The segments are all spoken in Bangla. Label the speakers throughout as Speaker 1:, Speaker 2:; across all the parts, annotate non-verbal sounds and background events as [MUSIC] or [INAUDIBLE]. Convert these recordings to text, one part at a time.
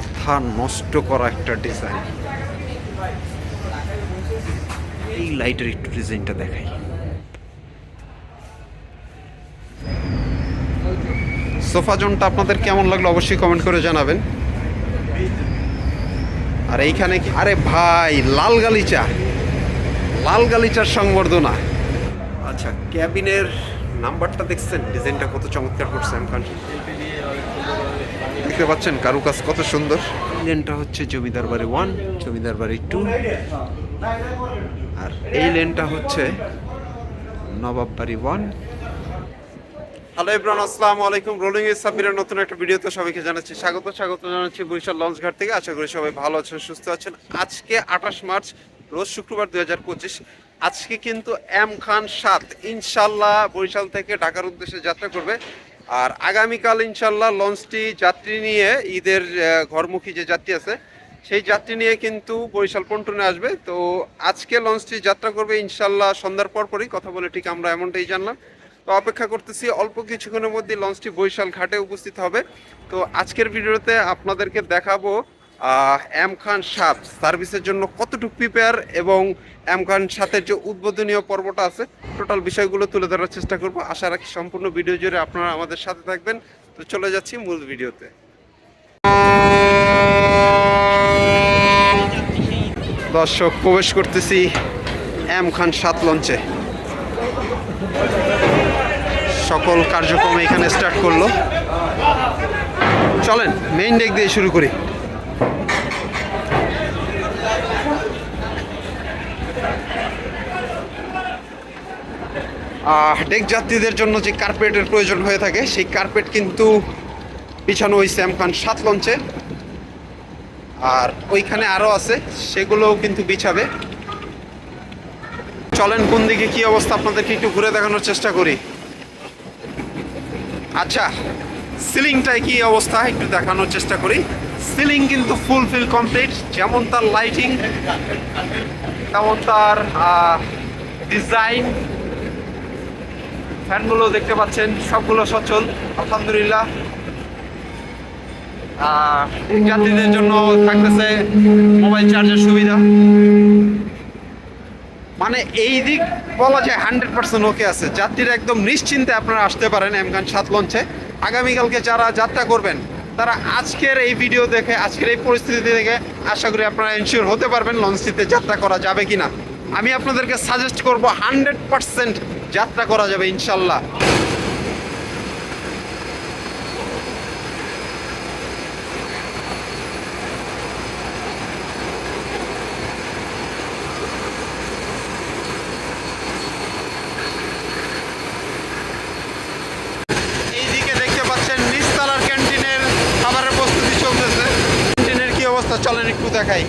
Speaker 1: মাথা নষ্ট করা একটা ডিজাইন এই লাইটের একটু ডিজাইনটা দেখাই। সোফা জোনটা আপনাদের কেমন লাগল অবশ্যই কমেন্ট করে জানাবেন। আর এইখানে আরে ভাই, লাল গালিচা। লাল গালিচার সংবর্ধনা। আচ্ছা ক্যাবিনের নাম্বারটা দেখছেন? ডিজাইনটা কত চমৎকার করছে খান দেখতে পাচ্ছেন কারুকাজ কত সুন্দর। লেনটা হচ্ছে জমিদার বাড়ি ওয়ান জমিদার বাড়ি টু আর এই লেনটা হচ্ছে নবাব বাড়ি ওয়ান হ্যালো ইব্রান আসসালামু আলাইকুম। রোলিং এর সাবিরের নতুন একটা ভিডিওতে সবাইকে জানাচ্ছি স্বাগত। স্বাগত জানাচ্ছি বরিশাল লঞ্চ ঘাট থেকে। আশা করি সবাই ভালো আছেন সুস্থ আছেন। আজকে আঠাশ মার্চ রোজ শুক্রবার দুই হাজার পঁচিশ। আজকে কিন্তু এম খান সাত ইনশাল্লাহ বরিশাল থেকে ঢাকার উদ্দেশ্যে যাত্রা করবে। আর আগামীকাল ইনশাল্লাহ লঞ্চটি যাত্রী নিয়ে ঈদের ঘরমুখী যে যাত্রী আছে, সেই যাত্রী নিয়ে কিন্তু বরিশাল পন্টনে আসবে। তো আজকে লঞ্চটি যাত্রা করবে ইনশাল্লাহ সন্ধ্যার পর পরই, কথা বলে ঠিক আমরা এমনটাই জানলাম। তো অপেক্ষা করতেছি অল্প কিছুক্ষণের মধ্যে লঞ্চটি বরিশাল ঘাটে উপস্থিত হবে। তো আজকের ভিডিওতে আপনাদেরকে দেখাবো এম খান সাত সার্ভিসের জন্য কতটুকু প্রিপেয়ার এবং এম খান সাতের যে উদ্বোধনীয় পর্বটা আছে টোটাল বিষয়গুলো তুলে ধরার চেষ্টা করব। আশা রাখি সম্পূর্ণ ভিডিও জুড়ে আপনারা আমাদের সাথে থাকবেন। তো চলে যাচ্ছি মূল ভিডিওতে দর্শক, প্রবেশ করতেছি এম খান সাত লঞ্চে সকল কার্যক্রম এখানে স্টার্ট করল। চলেন মেইন ডেক দিয়ে শুরু করি। ডেক যাত্রীদের জন্য যে কার্পেটের প্রয়োজন হয়ে থাকে, সেই কার্পেট কিন্তু বিছানো হয়েছে এম খান সাত লঞ্চে আর ওইখানে আরও আছে, সেগুলোও কিন্তু বিছাবে। চলেন কোন দিকে কি অবস্থা, আপনাদেরকে একটু ঘুরে দেখানোর চেষ্টা করি। আচ্ছা সিলিংটায় কি অবস্থা, একটু দেখানোর চেষ্টা করি। সিলিং কিন্তু ফুলফিল কমপ্লিট, যেমন তার লাইটিং তেমন তার ডিজাইন ফ্যানগুলো দেখতে পাচ্ছেন, সবগুলো সচল আলহামদুলিল্লাহ। যাত্রীদের জন্য থাকতেছে মোবাইল চার্জের সুবিধা। মানে এই দিক বলা যায় হান্ড্রেড পার্সেন্ট ওকে আছে। যাত্রীরা একদম নিশ্চিন্তে আপনারা আসতে পারেন এমগান সাত লঞ্চে। আগামীকালকে যারা যাত্রা করবেন, তারা আজকের এই ভিডিও দেখে, আজকের এই পরিস্থিতি দেখে আশা করি আপনারা এনশিওর হতে পারবেন লঞ্চটিতে যাত্রা করা যাবে কিনা। আমি আপনাদেরকে সাজেস্ট করব হান্ড্রেড পার্সেন্ট যাত্রা করা যাবে ইনশাল্লাহ। চলেন একটু দেখাই।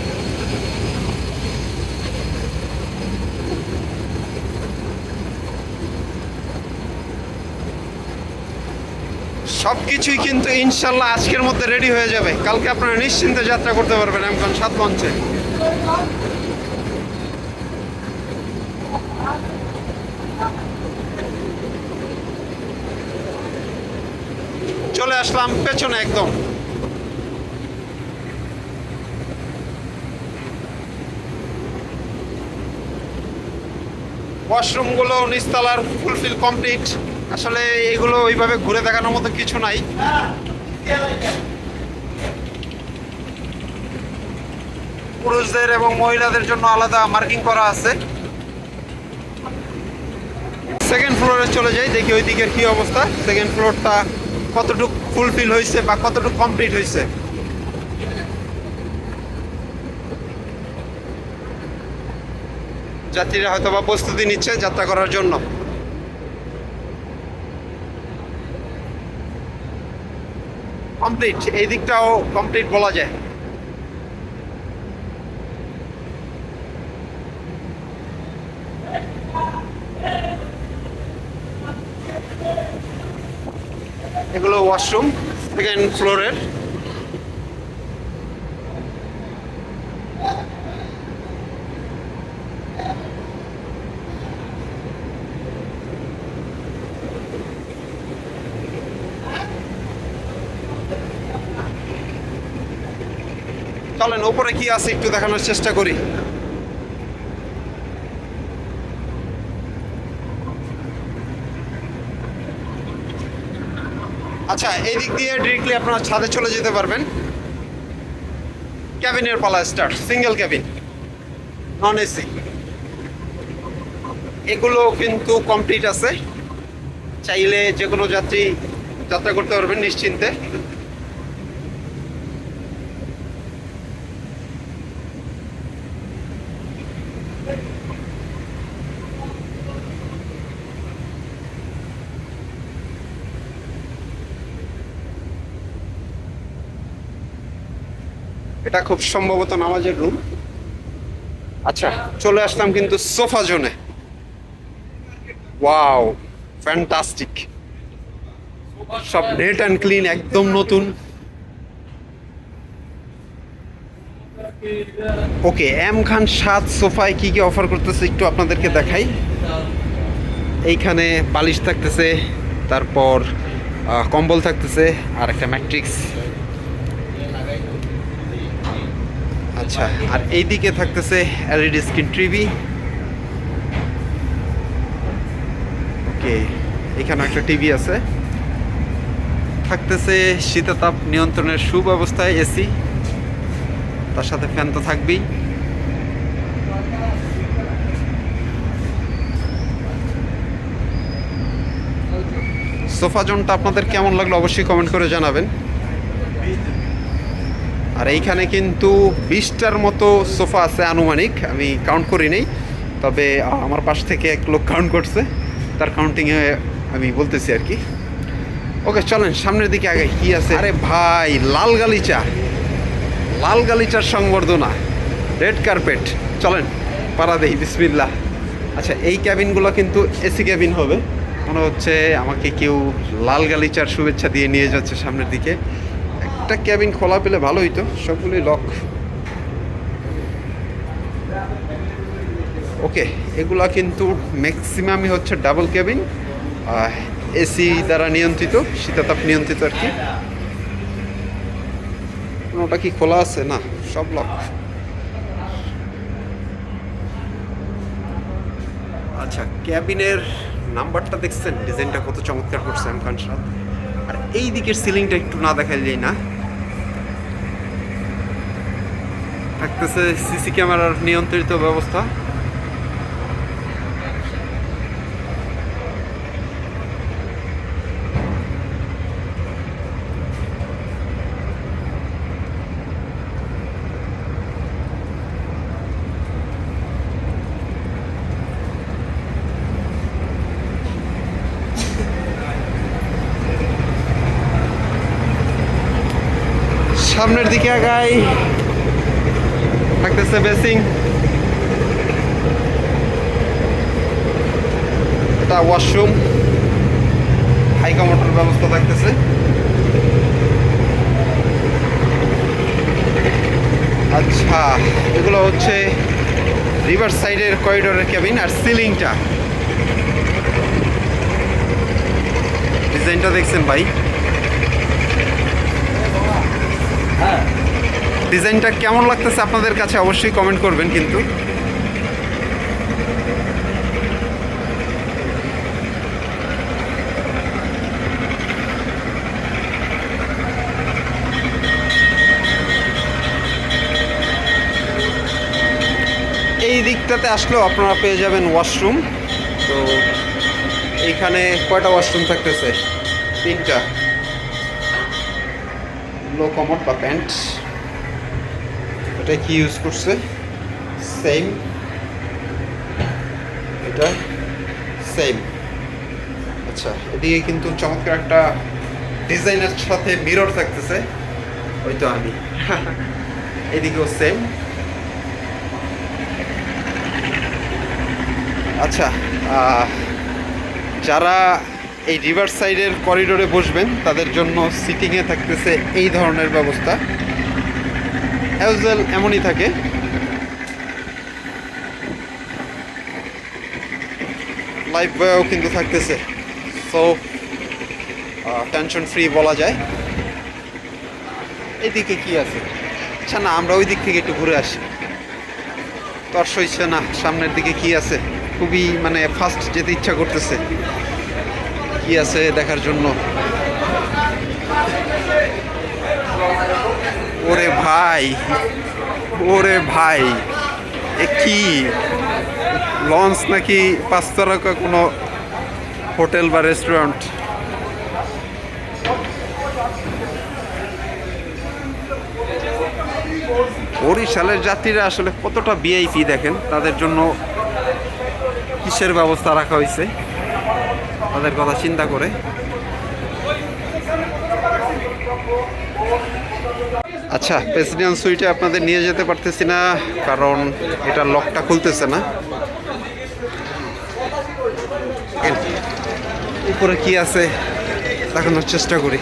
Speaker 1: সব কিছুই কিন্তু ইনশাল্লাহ আজকের মধ্যে রেডি হয়ে যাবে। কালকে আপনারা নিশ্চিন্তে যাত্রা করতে পারবেন এমন সাত মঞ্চে। চলে আসলাম পেছনে একদম। ওয়াশরুমগুলো নিচতলার ফুলফিল কমপ্লিট আসলে এগুলো ওইভাবে ঘুরে দেখানোর মতো কিছু নাই। পুরুষদের এবং মহিলাদের জন্য আলাদা মার্কিং করা আছে। সেকেন্ড ফ্লোরে চলে যাই, দেখি ওই দিকের কি অবস্থা। সেকেন্ড ফ্লোরটা কতটুকু ফুলফিল হয়েছে বা কতটুকু কমপ্লিট হয়েছে? যাত্রীরা হয়তো বা প্রস্তুতি নিচ্ছে যাত্রা করার জন্য। কমপ্লিট এই দিকটাও কমপ্লিট বলা যায়। এগুলো ওয়াশরুম সেকেন্ড ফ্লোরের চলেন কি আছে একটু দেখানোর চেষ্টা করি। আচ্ছা এই দিক দিয়ে ডিরেক্টলি আপনারা ছাদে চলে যেতে পারবেন। ক্যাবিনের পালা start single cabin non AC এগুলো কিন্তু কমপ্লিট আছে। চাইলে যে কোনো যাত্রী যাত্রা করতে পারবেন নিশ্চিন্তে। এটা খুব সম্ভবত নামাজের রুম আচ্ছা। চলে আসলাম কিন্তু সোফা জোনে। ওয়াও ফ্যান্টাস্টিক সব নেট অ্যান্ড ক্লিন একদম নতুন। ওকে এম খান সাত সোফায় কি কি অফার করতেছে একটু আপনাদেরকে দেখাই। এইখানে বালিশ থাকতেছে তারপর কম্বল থাকতেছে আর একটা ম্যাট্রিক্স আচ্ছা আর এইদিকে থাকতেছে এলইডি স্ক্রিন টিভি। ওকে এখানে একটা টিভি আছে। থাকতেছে শীতাতাপ নিয়ন্ত্রণের সুব্যবস্থায় এসি। তার সাথে ফ্যান তো থাকবেই। সোফা জোনটা আপনাদের কেমন লাগল অবশ্যই কমেন্ট করে জানাবেন। আর এইখানে কিন্তু বিশটার মতো সোফা আছে আনুমানিক, আমি কাউন্ট করি নেই, তবে আমার পাশ থেকে এক লোক কাউন্ট করছে, তার কাউন্টিংয়ে আমি বলতেছি আর কি। ওকে চলেন, সামনের দিকে আগে কি আছে? আরে ভাই, লাল গালিচা। লাল গালিচার সংবর্ধনা। রেড কার্পেট চলেন, পাড়া দেই বিসমিল্লা আচ্ছা এই ক্যাবিনগুলো কিন্তু এসি ক্যাবিন হবে। মনে হচ্ছে আমাকে কেউ লাল গালিচার শুভেচ্ছা দিয়ে নিয়ে যাচ্ছে সামনের দিকে। একটা ক্যাবিন খোলা পেলে ভালো হইতো সবগুলোই লক ওকে এগুলা কিন্তু ম্যাক্সিমামই হচ্ছে ডাবল ক্যাবিন এসি দ্বারা নিয়ন্ত্রিত, শীতাতাপ নিয়ন্ত্রিত আর কি। কোনোটা কি খোলা আছে? না, সব লক আচ্ছা ক্যাবিনের নাম্বারটা দেখছেন? ডিজাইনটা কত চমৎকার করছে আমখান সাদ। আর এই দিকের সিলিংটা একটু না দেখাইলেই না। থাকতেছে সিসি ক্যামেরার নিয়ন্ত্রিত ব্যবস্থা। সামনের দিকে আগাই। থাকতেছে বেসিং এটা ওয়াশরুম হাইকা মোটর ব্যবস্থা থাকতেছে। আচ্ছা এগুলো হচ্ছে রিভার সাইডের করিডোরের ক্যাবিন আর সিলিংটা ডিজাইনটা দেখছেন ভাই? ডিজাইনটা কেমন লাগতেছে আপনাদের কাছে অবশ্যই কমেন্ট করবেন কিন্তু। এই দিকটাতে আসলেও আপনারা পেয়ে যাবেন ওয়াশরুম তো এইখানে কয়টা ওয়াশরুম থাকতেছে? তিনটা। লো কমট বা প্যান্ট এটা কি ইউজ করছে? সেম এটা সেম আচ্ছা এদিকে কিন্তু চমৎকার একটা ডিজাইনের সাথে মিরর থাকতেছে। ওই তো আমি। [LAUGHS] এদিকেও সেম আচ্ছা যারা এই রিভার সাইডের করিডোরে বসবেন, তাদের জন্য সিটিংয়ে থাকতেছে এই ধরনের ব্যবস্থা। অ্যাজওয়েল এমনই থাকে। লাইফ বয়ও কিন্তু থাকতেছে। সো টেনশন ফ্রি বলা যায়। এদিকে কি আছে? আচ্ছা না, আমরা ওই দিক থেকে একটু ঘুরে আসি। তর্স হইছে না, সামনের দিকে কি আছে? খুবই মানে ফার্স্ট যেতে ইচ্ছা করতেছে। কি আছে দেখার জন্য ওরে ভাই, ওরে ভাই, এ কি? লঞ্চ নাকি পাঁচতারকা কোনো হোটেল বা রেস্টুরেন্ট বরিশালের যাত্রীরা আসলে কতটা ভিআইপি দেখেন? তাদের জন্য কিসের ব্যবস্থা রাখা হয়েছে? তাদের কথা চিন্তা করে। আচ্ছা প্রেসিডেন্ট সুইটে আপনাদের নিয়ে যেতে পারতেছি না, কারণ এটা লকটা খুলতেছে না। উপরে কি আছে দেখানোর চেষ্টা করি।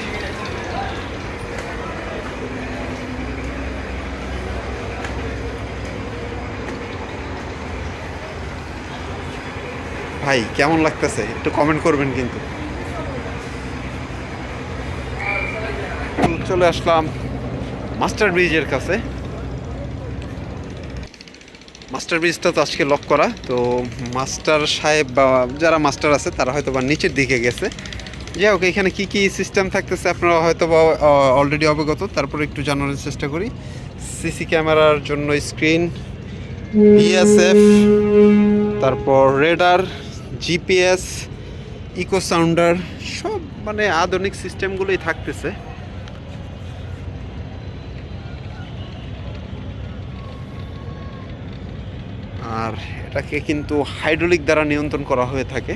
Speaker 1: ভাই, কেমন লাগতেছে? একটু কমেন্ট করবেন কিন্তু। চলে আসলাম। মাস্টার ব্রিজের কাছে। মাস্টার ব্রিজটা তো আজকে লক করা, তো মাস্টার সাহেব বা যারা মাস্টার আছে, তারা হয়তো বা নিচের দিকে গেছে। যাই হোক, এখানে কী কী সিস্টেম থাকতেছে আপনারা হয়তো বা অলরেডি অবগত। তারপর একটু জানানোর চেষ্টা করি। সিসি ক্যামেরার জন্য স্ক্রিন বিএসএফ তারপর রেডার জিপিএস ইকো সাউন্ডার সব মানে আধুনিক সিস্টেমগুলোই থাকতেছে। আর এটাকে কিন্তু হাইড্রোলিক দ্বারা নিয়ন্ত্রণ করা হয়ে থাকে।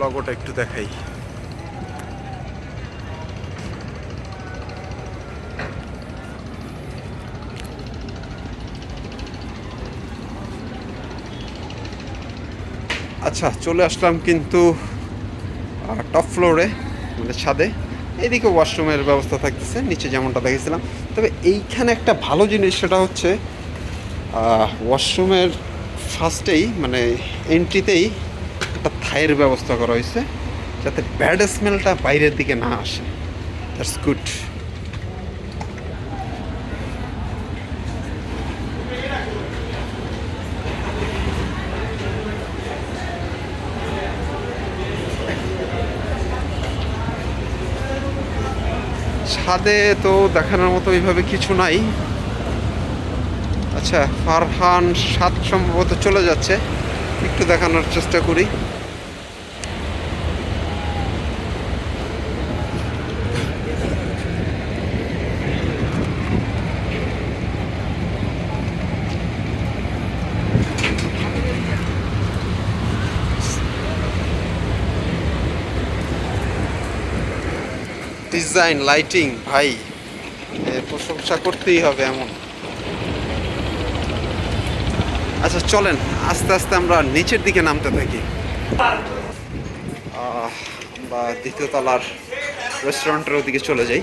Speaker 1: লগোটা একটু দেখাই। আচ্ছা চলে আসলাম কিন্তু টপ ফ্লোরে মানে ছাদে। এইদিকে ওয়াশরুমের ব্যবস্থা থাকতেছে, নিচে যেমনটা দেখেছিলাম তবে এইখানে একটা ভালো জিনিস, সেটা হচ্ছে ওয়াশরুমের ফার্স্টেই মানে এন্ট্রিতেই একটা থায়ের ব্যবস্থা করা হয়েছে, যাতে ব্যাড স্মেলটা বাইরের দিকে না আসে। দ্যাটস গুড ছাদে তো দেখানোর মতো এইভাবে কিছু নাই। আচ্ছা ফারহান সাত সম্ভবত চলে যাচ্ছে। একটু দেখানোর চেষ্টা করি। ডিজাইন, লাইটিং, ভাই প্রশংসা করতেই হবে এমন। আচ্ছা চলেন, আস্তে আস্তে আমরা নিচের দিকে নামতে থাকি। বা দ্বিতীয় তলার রেস্টুরেন্টের ওদিকে চলে যাই।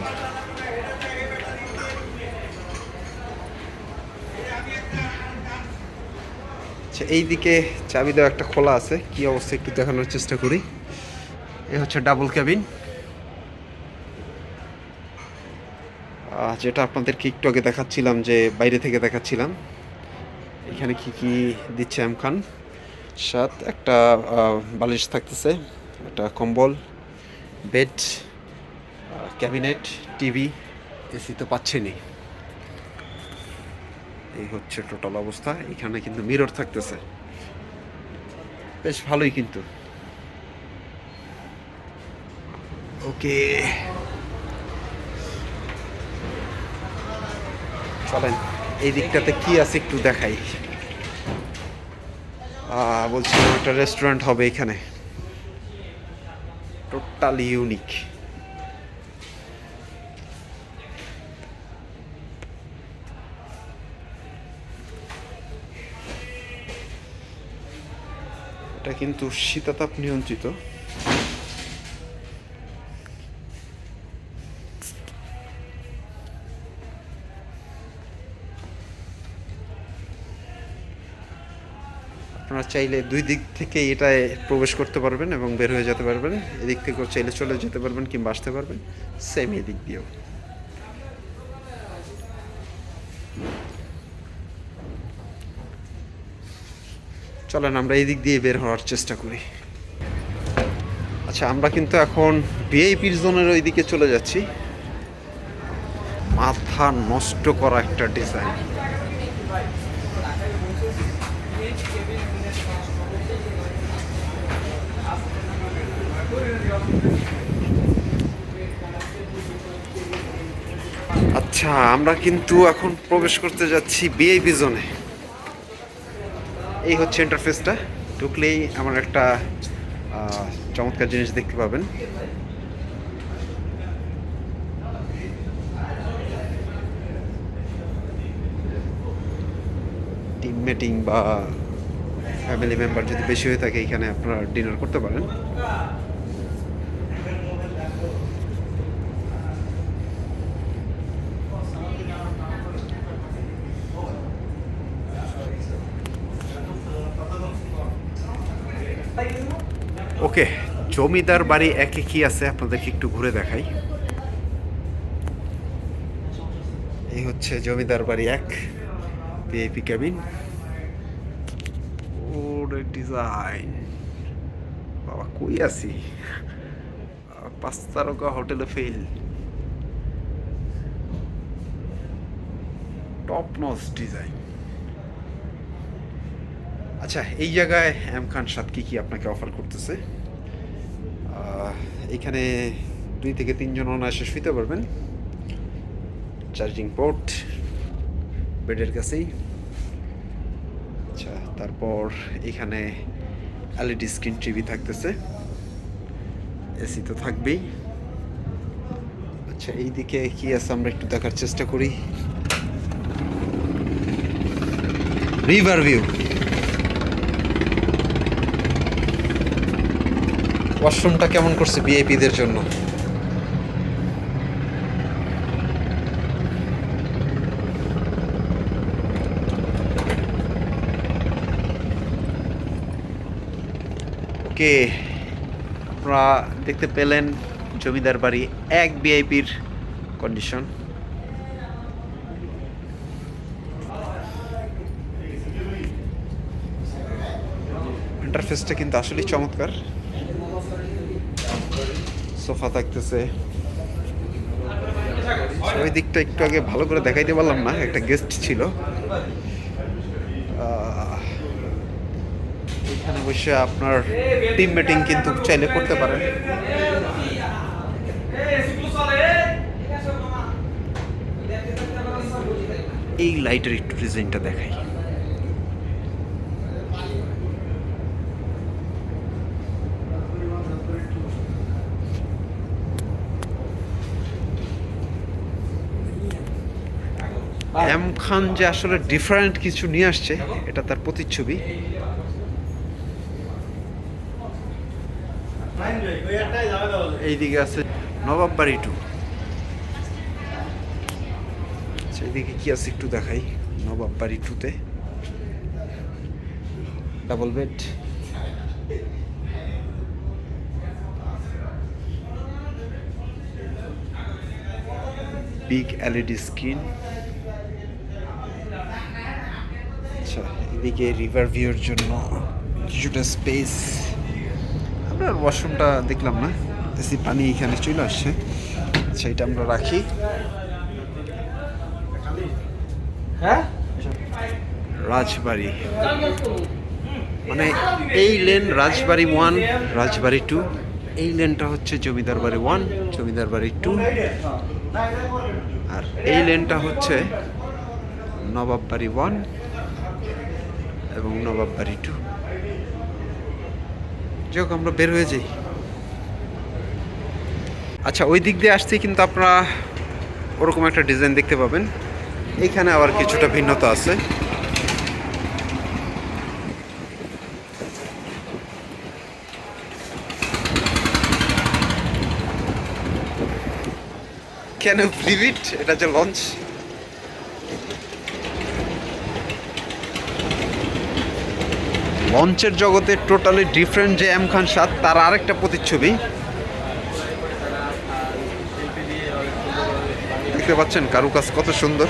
Speaker 1: আচ্ছা এইদিকে চাবি দেওয়া একটা খোলা আছে। কি অবস্থা একটু দেখানোর চেষ্টা করি। এ হচ্ছে ডাবল ক্যাবিন যেটা আপনাদেরকে একটু আগে দেখাচ্ছিলাম যে বাইরে থেকে দেখাচ্ছিলাম। এখানে কি কি দিচ্ছে এম খান সাত, একটা বালিশ থাকতেছে, একটা কম্বল, বেড ক্যাবিনেট, টিভি, এসি তো পাচ্ছেনই। এই হচ্ছে টোটাল অবস্থা। এখানে কিন্তু মিরর থাকতেছে। বেশ ভালোই কিন্তু। ওকে। চলেন, এই দিকটাতে কি আছে একটু দেখাই। বলছিলাম একটা রেস্টুরেন্ট হবে এখানে। টোটালি ইউনিক এটা কিন্তু শীতাতাপ নিয়ন্ত্রিত। চাইলে দুই দিক থেকে এটায় প্রবেশ করতে পারবেন এবং বের হয়ে যেতে পারবেন। এদিক থেকেও চাইলে চলে যেতে পারবেন কিংবা আসতে পারবেন। সেম এদিক দিয়েও। চলেন, আমরা এদিক দিয়ে বের হওয়ার চেষ্টা করি। আচ্ছা আমরা কিন্তু এখন ভিআইপির জোনের ওই দিকে চলে যাচ্ছি। মাথা নষ্ট করা একটা ডিজাইন আচ্ছা আমরা কিন্তু এখন প্রবেশ করতে যাচ্ছি ভিআইপি জোনে এই হচ্ছে ইন্টারফেসটা ঢুকলেই আমার একটা চমৎকার জিনিস দেখতে পাবেন। টিম মিটিং বা ফ্যামিলি মেম্বার যদি বেশি হয়ে থাকে, এখানে আপনারা ডিনার করতে পারেন। ওকে, জমিদার বাড়ি একে কি আছে? আপনাদেরকে একটু ঘুরে দেখাই। এই হচ্ছে জমিদার বাড়ি এক, ভিআইপি ক্যাবিন। ডিজাইন বাবা, কই আছি? পাঁচ তারকা হোটেলে ফেল টপ নস ডিজাইন আচ্ছা এই জায়গায় এম খান সাত কি কি আপনাকে অফার করতেছে? এখানে দুই থেকে তিনজন অনায়াসে শুইতে পারবেন। চার্জিং পোর্ট বেডের কাছেই। আচ্ছা তারপর এখানে এলইডি স্ক্রিন টিভি থাকতেছে। এসি তো থাকবেই। আচ্ছা এইদিকে কি আছে আমরা একটু দেখার চেষ্টা করি। রিভার ভিউ ওয়াশরুমটা কেমন করছে ভিআইপিদের জন্য? ওকে, আপনারা দেখতে পেলেন জমিদার বাড়ি এক ভিআইপির কন্ডিশন। ইন্টারফেসটা কিন্তু আসলেই চমৎকার। সোফা থাকতেছে। ওই দিকটা একটু আগে ভালো করে দেখাইতে পারলাম না, একটা গেস্ট ছিল। এখানে বসে আপনার টিম মিটিং কিন্তু চাইলে করতে পারেন। এই লাইটের একটু ডিজাইনটা দেখাই। এম খান যে আসলে ডিফারেন্ট কিছু নিয়ে আসছে, এটা তার প্রতিচ্ছবি। এইদিকে আছে নবাব বাড়ি টু। আচ্ছা এইদিকে কি আছে একটু দেখাই, নবাব বাড়ি টুতে। Double bed big LED screen এদিকে রিভার ভিউর জন্য কিছুটা স্পেস আপনার ওয়াশরুমটা দেখলাম না। এসি পানি এখানে চলে আসছে। সেইটা আমরা রাখি।
Speaker 2: হ্যাঁ?
Speaker 1: রাজবাড়ি। মানে এই lane Rajbari one Rajbari two এই লেনটা হচ্ছে জমিদার বাড়ি ওয়ান জমিদার বাড়ি টু আর এই লেনটা হচ্ছে নবাব বাড়ি ওয়ান এবং নবাব বাড়ি টু যাই আমরা বের হয়ে যাই। আচ্ছা ওই দিক দিয়ে আসতেই কিন্তু আপনারা ওরকম একটা ডিজাইন দেখতে পাবেন। এইখানে আবার কিছুটা ভিন্নতা আছে। ক্যান ইউ এটা যে লঞ্চ লঞ্চের জগতে টোটালি ডিফারেন্ট যে এম খান সাদ, তার আরেকটা প্রতিচ্ছবি। দেখতে পাচ্ছেন কারুকাজ কত সুন্দর।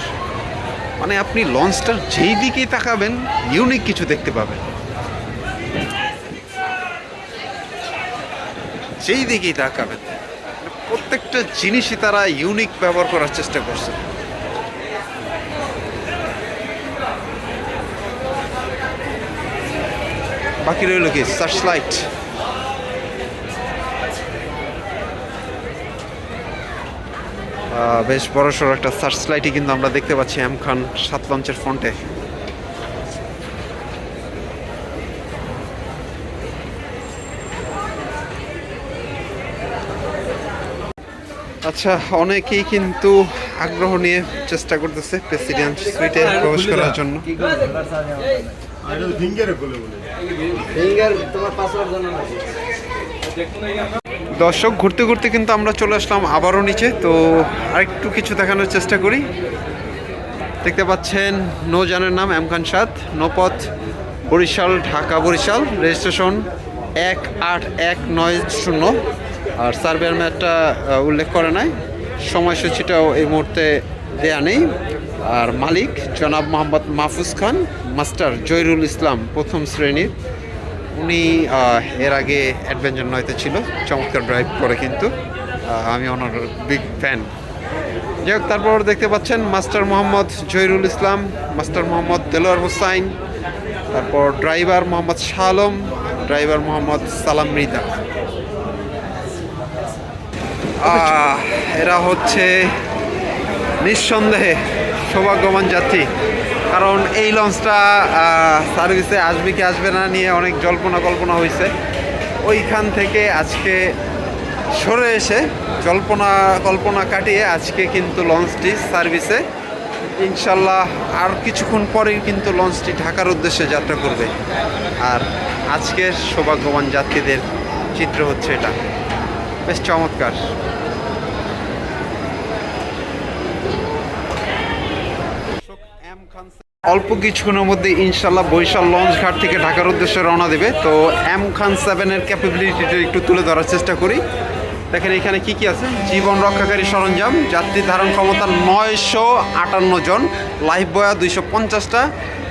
Speaker 1: মানে আপনি লঞ্চটার যেই দিকেই তাকাবেন ইউনিক কিছু দেখতে পাবেন। যেই দিকেই তাকাবেন মানে প্রত্যেকটা জিনিসই তারা ইউনিক ব্যবহার করার চেষ্টা করছে। বাকি রইল কি? সার্চ লাইট বেশ বড় সড়ো একটা সার্চ লাইটই কিন্তু আমরা দেখতে পাচ্ছি এম খান সাত লঞ্চের ফ্রন্টে আচ্ছা অনেকেই কিন্তু আগ্রহ নিয়ে চেষ্টা করতেছে প্রেসিডেন্ট সুইটে প্রবেশ করার জন্য। দর্শক ঘুরতে ঘুরতে কিন্তু আমরা চলে আসলাম আবারও নিচে তো আরেকটু কিছু দেখানোর চেষ্টা করি। দেখতে পাচ্ছেন নৌজানের নাম এম খান সাদ নৌপথ বরিশাল ঢাকা বরিশাল রেজিস্ট্রেশন এক আট এক নয় শূন্য। আর সার্ভেয়ার ম্যাটটা উল্লেখ করে নাই সময়সূচিটাও এই মুহূর্তে দেয়া নেই। আর মালিক জনাব মোহাম্মদ মাহফুজ খান মাস্টার জয়রুল ইসলাম, প্রথম শ্রেণির উনি এর আগে অ্যাডভেঞ্চার নয়তে ছিল। চমৎকার ড্রাইভ করে কিন্তু। আমি ওনার বিগ ফ্যান যাই হোক, তারপর দেখতে পাচ্ছেন মাস্টার মোহাম্মদ জহিরুল ইসলাম, মাস্টার মোহাম্মদ দেলোয়ার হোসাইন, তারপর ড্রাইভার মোহাম্মদ শাহ আলম ড্রাইভার মোহাম্মদ সালাম মৃদা এরা হচ্ছে নিঃসন্দেহে সৌভাগ্যবান যাত্রী। কারণ এই লঞ্চটা সার্ভিসে আসবে কি আসবে না নিয়ে অনেক জল্পনা কল্পনা হয়েছে ওইখান থেকে আজকে সরে এসে জল্পনা কল্পনা কাটিয়ে আজকে কিন্তু লঞ্চটি সার্ভিসে ইনশাল্লাহ আর কিছুক্ষণ পরেই কিন্তু লঞ্চটি ঢাকার উদ্দেশ্যে যাত্রা করবে। আর আজকের সৌভাগ্যবান যাত্রীদের চিত্র হচ্ছে এটা। বেশ চমৎকার। অল্প কিছুক্ষণের মধ্যে ইনশাল্লাহ বৈশাল লঞ্চ ঘাট থেকে ঢাকার উদ্দেশ্যে রওনা দেবে। তো এম খান সেভেনের ক্যাপাবিলিটিটা একটু তুলে ধরার চেষ্টা করি। দেখেন এখানে কি কি আছে? জীবন রক্ষাকারী সরঞ্জাম, যাত্রী ধারণ ক্ষমতা নয়শো আটান্ন জন লাইফ বয়া দুইশো পঞ্চাশটা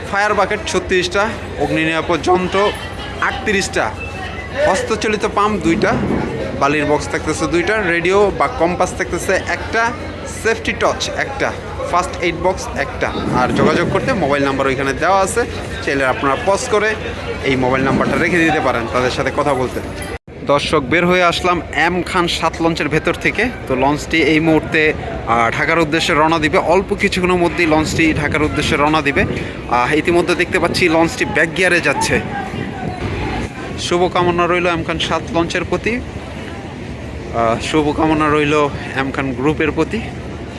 Speaker 1: ফায়ার বাকেট ছত্রিশটা অগ্নি নিরাপদ যন্ত্র আটত্রিশটা, হস্তচালিত পাম্প দুইটা, বালির বক্স থাকতেছে দুইটা রেডিও বা কম্পাস থাকতেছে একটা সেফটি টচ একটা। ফার্স্ট এইড বক্স একটা। আর যোগাযোগ করতে মোবাইল নাম্বার ওইখানে দেওয়া আছে। চাইলে আপনারা পজ করে এই মোবাইল নাম্বারটা রেখে দিতে পারেন, তাদের সাথে কথা বলতে। দর্শক, বের হয়ে আসলাম এম খান সাত লঞ্চের ভেতর থেকে। তো লঞ্চটি এই মুহূর্তে ঢাকার উদ্দেশ্যে রওনা দিবে। অল্প কিছুক্ষণের মধ্যেই লঞ্চটি ঢাকার উদ্দেশ্যে রওনা দিবে। ইতিমধ্যে দেখতে পাচ্ছি লঞ্চটি ব্যাক গিয়ারে যাচ্ছে। শুভকামনা রইল এম খান সাত লঞ্চের প্রতি। শুভকামনা রইল এম খান গ্রুপের প্রতি।